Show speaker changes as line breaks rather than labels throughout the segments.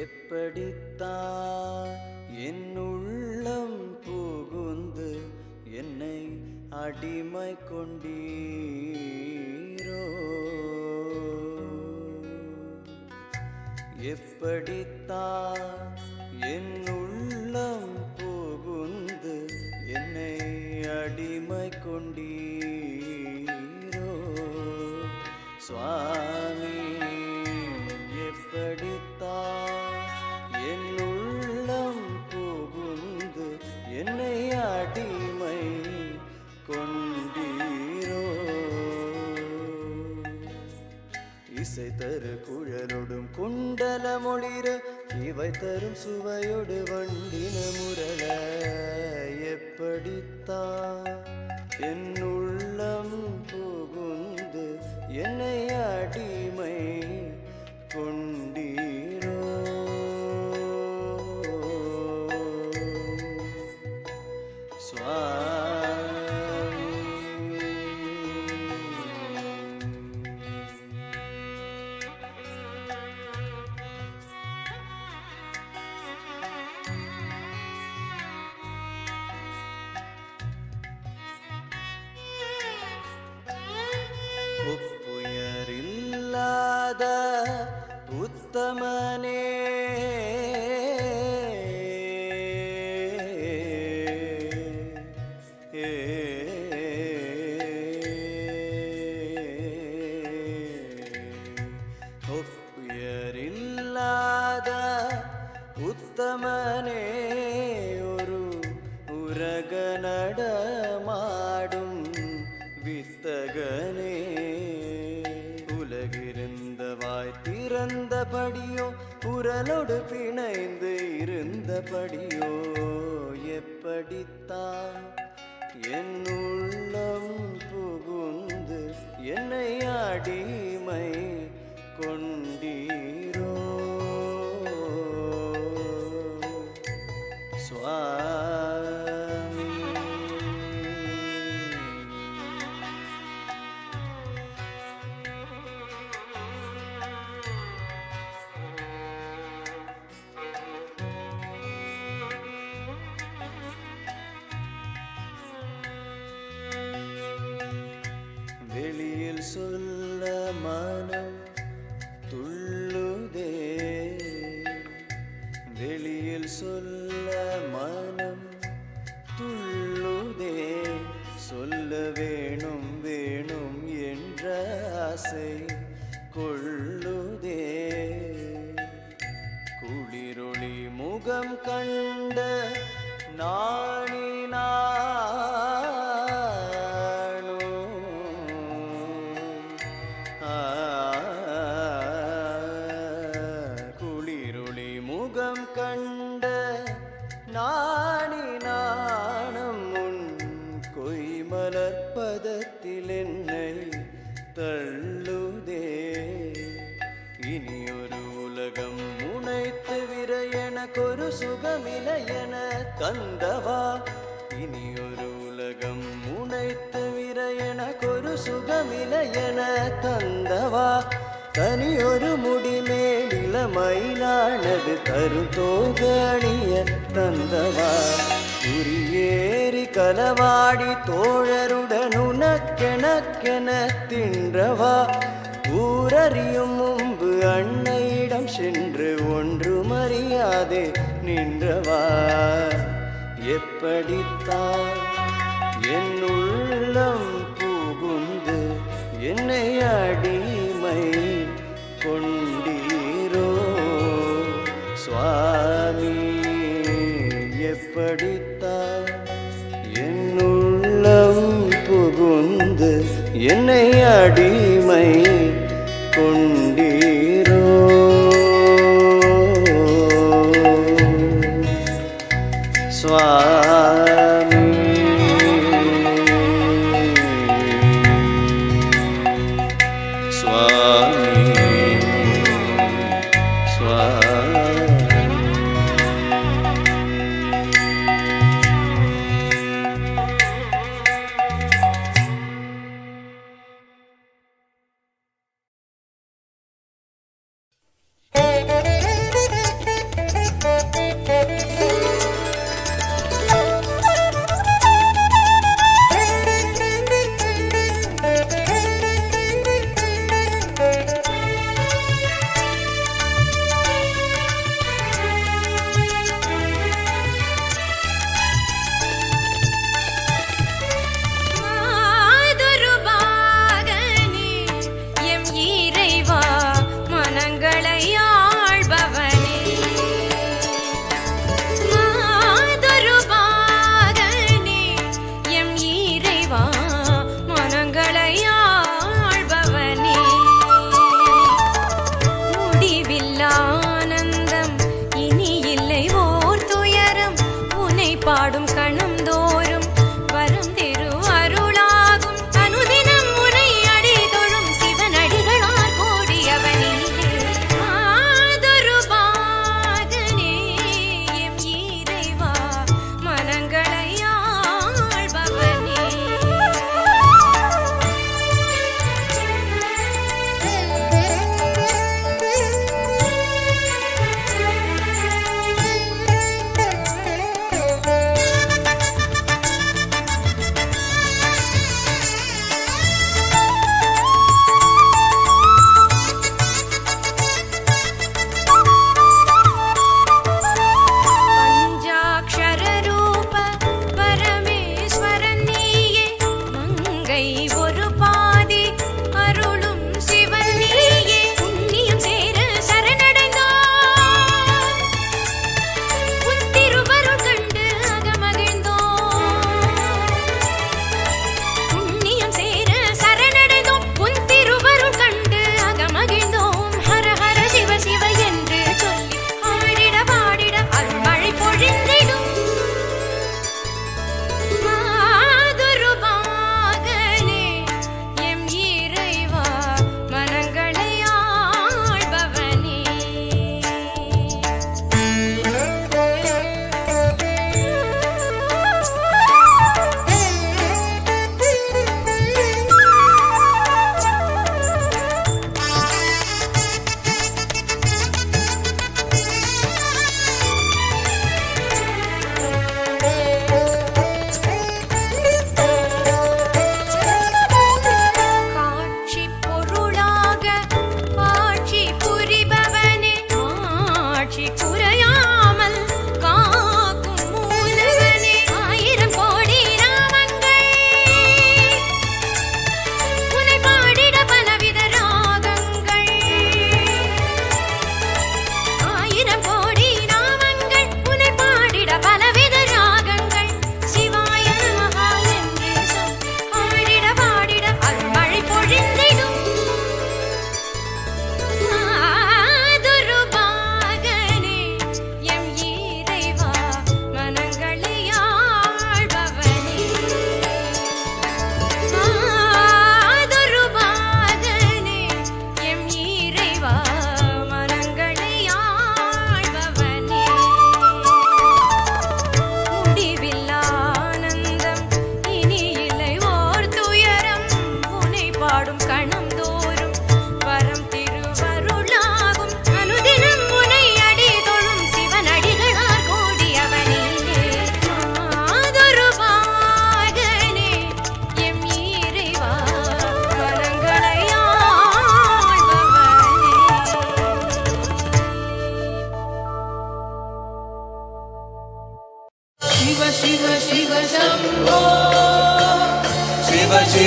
எப்படித்தான் என் உள்ளம் புகுந்து என்னை அடிமை கொண்டீரோ? எப்படித்தான் என் உள்ளம் புகுந்து என்னை அடிமை கொண்டீரோ? சுவா தவிர இவை தரும் சுவையோடு வண்டின முரள எப்படித்தான்? என் உள்ளம் புகுந்து என்னை அடி ಉತ್ತಮನೇ. ಒಪ್ಪುಯರಿಲ್ಲದ ಉತ್ತಮನೆ ಉರು ಉರಗನಡ ಮಾಡುಂ ವಿತ್ತಗನೇ. இருந்தபடியோ உரலோடு பிணைந்து இருந்தபடியோ எப்படித்தான் என் உள்ளம் புகுந்து என்னை அடிமை கொண்டீரோ? வேணும் வேணும் என்ற ஆசை கொள்ளுதே. குளிரொளி முகம் கண்ட நாணினானோ சுகமிலையன தந்தவா இனி ஒரு உலகம் முனைத்து விரையன கொரு சுகமிலையன என தந்தவா. தனியொரு முடிமேல் இளமயிலானது தரும் தோகணிய தந்தவா. குறியேறி கலவாடி தோழருடன் உனக்கெனக்கென தின்றவா. ஊரறியும் முன்பு அன்னையிடம் சென்று ஒன்று அறியாதே நின்றவா எப்படித்தான் என் உள்ளம் புகுந்து என்னை அடிமை கொண்டீரோ? சுவாமி எப்படித்தான் என் உள்ளம் புகுந்து என்னை அடிமை கொண்டீரோ?
சுவா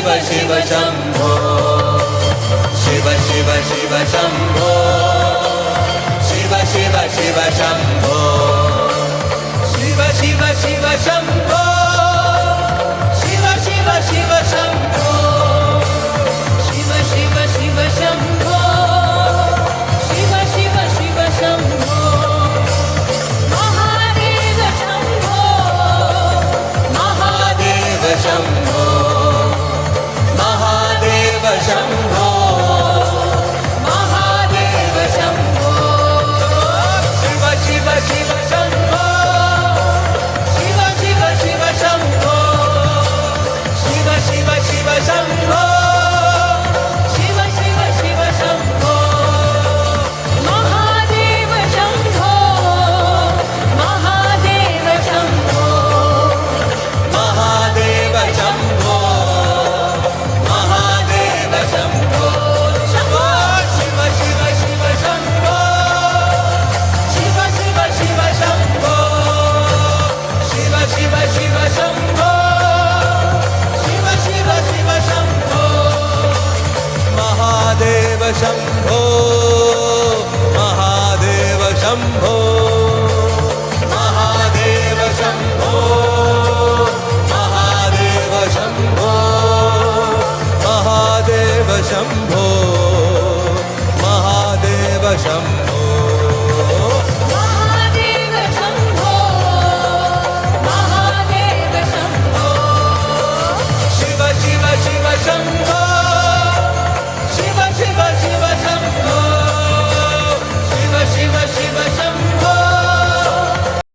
शिव शिव शम्भो शिव शिव शिव शम्भो शिव शिव शिव शम्भो शिव शिव शिव शम्भो rằng